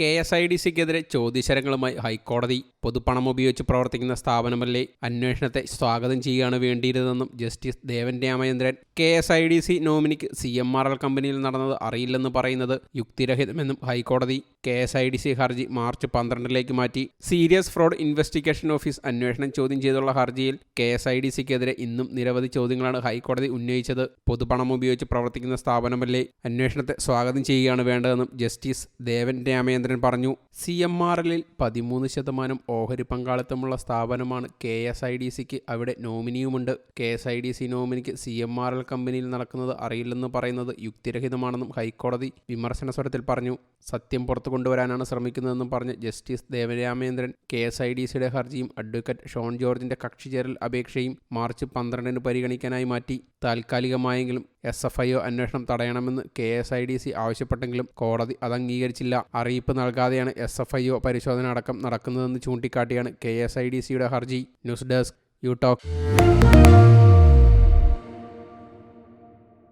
K S I D സിക്കെതിരെ ചോദ്യശരങ്ങളുമായി ഹൈക്കോടതി പൊതുപണം ഉപയോഗിച്ച് പ്രവർത്തിക്കുന്ന സ്ഥാപനമല്ലേ? അന്വേഷണത്തെ സ്വാഗതം ചെയ്യുകയാണ് വേണ്ടിയിരുന്നതെന്നും justice Devan Ramachandran. K S I D C നോമിനിക്ക് C M R L കമ്പനിയിൽ നടന്നത് അറിയില്ലെന്ന് പറയുന്നത് യുക്തിരഹിതമെന്നും ഹൈക്കോടതി K S I D C ഹർജി മാർച്ച് പന്ത്രണ്ടിലേക്ക് മാറ്റി. സീരിയസ് ഫ്രോഡ് ഇൻവെസ്റ്റിഗേഷൻ ഓഫീസ് അന്വേഷണം ചോദ്യം ചെയ്തുള്ള ഹർജിയിൽ കെ എസ് ഐ ഡി സിക്കെതിരെ ഇന്നും നിരവധി ചോദ്യങ്ങളാണ് ഹൈക്കോടതി ഉന്നയിച്ചത്. പൊതുപണം ഉപയോഗിച്ച് പ്രവർത്തിക്കുന്ന സ്ഥാപനമല്ലേ? അന്വേഷണത്തെ സ്വാഗതം ചെയ്യുകയാണ് വേണ്ടതെന്നും ജസ്റ്റിസ് ദേവൻ രാമചന്ദ്രൻ പറഞ്ഞു സി എം ആർ എല്ലിൽ പതിമൂന്ന് ശതമാനം ഓഹരി പങ്കാളിത്തമുള്ള സ്ഥാപനമാണ് കെ എസ് ഐ ഡി സിക്ക് അവിടെ നോമിനിയുമുണ്ട്. K S I D C നോമിനിക്ക് C M R L കമ്പനിയിൽ നടക്കുന്നത് അറിയില്ലെന്ന് പറയുന്നത് യുക്തിരഹിതമാണെന്നും ഹൈക്കോടതി വിമർശന സ്വരത്തിൽ പറഞ്ഞു. സത്യം പുറത്തു കൊണ്ടുവരാനാണ് ശ്രമിക്കുന്നതെന്നും പറഞ്ഞ് justice Devaramendran K S I D സിയുടെ ഹർജിയും അഡ്വക്കേറ്റ് ഷോൺ ജോർജിന്റെ കക്ഷി ചേരൽ അപേക്ഷയും മാർച്ച് പന്ത്രണ്ടിന് പരിഗണിക്കാനായി മാറ്റി. താൽക്കാലികമായെങ്കിലും എസ് എഫ് ഐ ഒ അന്വേഷണം തടയണമെന്ന് K S I D C ആവശ്യപ്പെട്ടെങ്കിലും കോടതി അത് അംഗീകരിച്ചില്ല അറിയിപ്പ് നൽകാതെയാണ് എസ് എഫ് ഐ ഒ പരിശോധന അടക്കം നടക്കുന്നതെന്ന് ചൂണ്ടിക്കാട്ടിയാണ് കെ എസ് ഐ ഡി സിയുടെ ഹർജി. News desk you talk.